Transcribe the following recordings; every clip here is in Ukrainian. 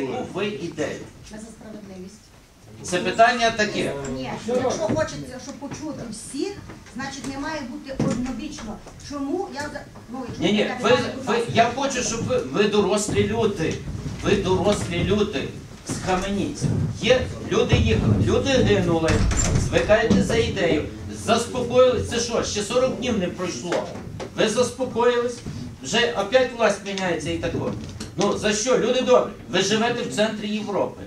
яку ви ідею? Ми за справедливість. Це питання таке. Ні, якщо хочеться, щоб почути всіх, значить не має бути однобічно. Чому я ну Ні, ні, ви, ви, я хочу, щоб ви, ви дорослі люди. Ви дорослі люди. Схаменіться. Є люди їхали, люди гинули. Звикайте за ідею. Заспокоїлись. Це що? Ще 40 днів не пройшло. Ви заспокоїлись, вже опять власть міняється і таке. Ну за що? Люди добрі. Ви живете в центрі Європи.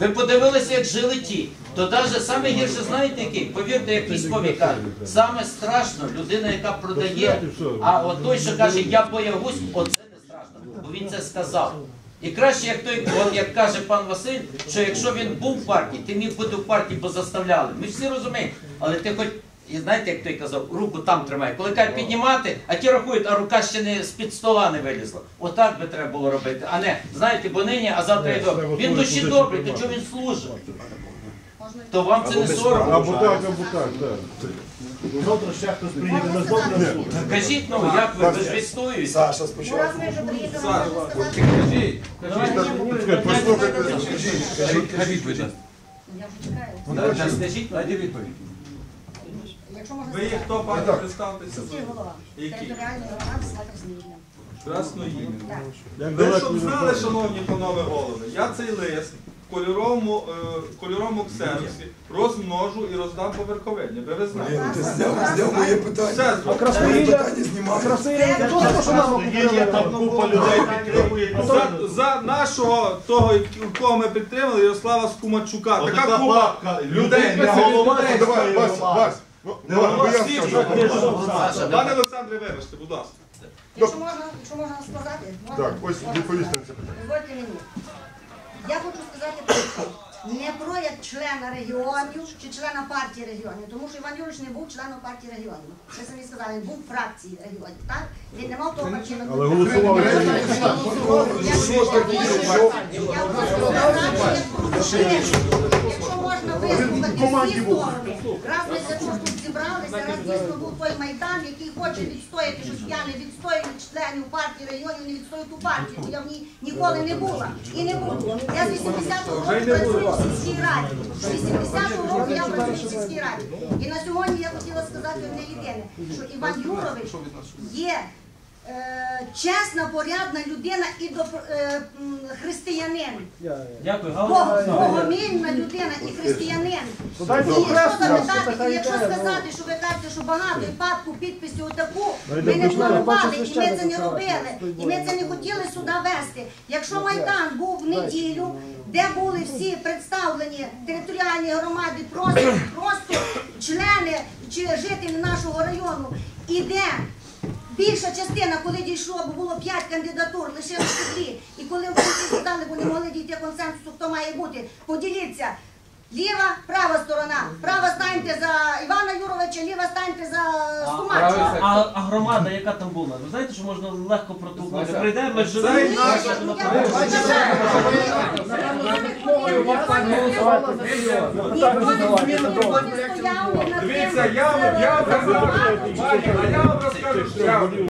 Ви подивилися, як жили ті. То навіть саме гірше, знаєте який? Повірте, як військові кажуть, саме страшно людина, яка продає, а от той, що каже, я боягусь, оце не страшно, бо він це сказав. І краще, як той, от як каже пан Василь, що якщо він був в партії, ти міг бути в партії, бо заставляли. Ми всі розуміємо, але ти хоч. І знаєте, як той казав, руку там тримай. Коли кажуть піднімати, а ті рахують, а рука ще не з-під стола не вилізла. Отак би треба було робити. А не, знаєте, бо нині, а завтра й добре. Він душі добрий, то чого він служить? То вам це не соромно. Або так, або так, так. Завтра ще хтось приїде на завтра. Кажіть, ну як ви, ви ж відстоюєте? Саша Ну, спочатку. сказати. Чекай, послухайте. Кажіть, будь ласка. Я вже чекаю. Ну, Дайте відповідь. Якщо можна Ви є хто, пане, представтеся? Сільський голова. Який? Територіальної громади Славка Зміївна. Красноїм. Ви щоб знали, шановні панове голови, я цей лист в кольоровому, е, кольоровому ксероксі розмножу і роздам по верховині. Ви ви Блін, знаєте. ти зняв, зняв моє питання. Все зробив. Моє питання знімає. Є там купа людей підтримує. За, за нашого того, кого ми підтримали, Ярослава Скумачука. Така Отака купа папка людей, не голова. Давай, Вась, Вась. Ну, давай, бо я скажу. Пане Олександре, вибачте, будь ласка. Якщо можна, якщо можна сказати, можна? Так, ось Можна відповісти сказати? на це питання. Дозвольте мені. Я хочу сказати про що. Не про як члена регіонів чи члена партії регіонів, тому що Іван Юрійович не був членом партії регіонів. Ви самі сказали, він був в фракції регіонів, так? Він не мав того партійного. Але голосували за нього. Я просто сказати, якщо можна вислухати всі сторони, раз ми для чого тут зібралися, раз дійсно був той майдан, який хоче відстояти, щоб я не відстоюю членів партії регіонів, не відстою ту партію, бо я в ній ніколи не була і не буду. Я з 80-го року працюю в сільській раді. З 80-го року я працюю в сільській раді. І на сьогодні я хотіла сказати одне єдине, що Іван Юрович є чесна, порядна людина і е, християнин. Дякую, Бог- Богомільна людина і християнин. І якщо запитати, і якщо сказати, що ви кажете, що багато і папку підписів отаку, ми не планували, і ми це не робили, і ми це не хотіли сюди вести. Якщо Майдан був в неділю, де були всі представлені територіальні громади, просто, просто члени чи жителі нашого району, і де Більша частина, коли дійшло, бо було п'ять кандидатур, лишилося дві. І коли в кінці сказали, бо не могли дійти консенсусу, хто має бути, поділіться. Ліва, права сторона. Права А, а громада, яка там була? Ви знаєте, що можна легко протолкнути? Прийде, ми живемо. Дивіться, Ну, я вам розкажу. Дивіться, я вам я вам розкажу,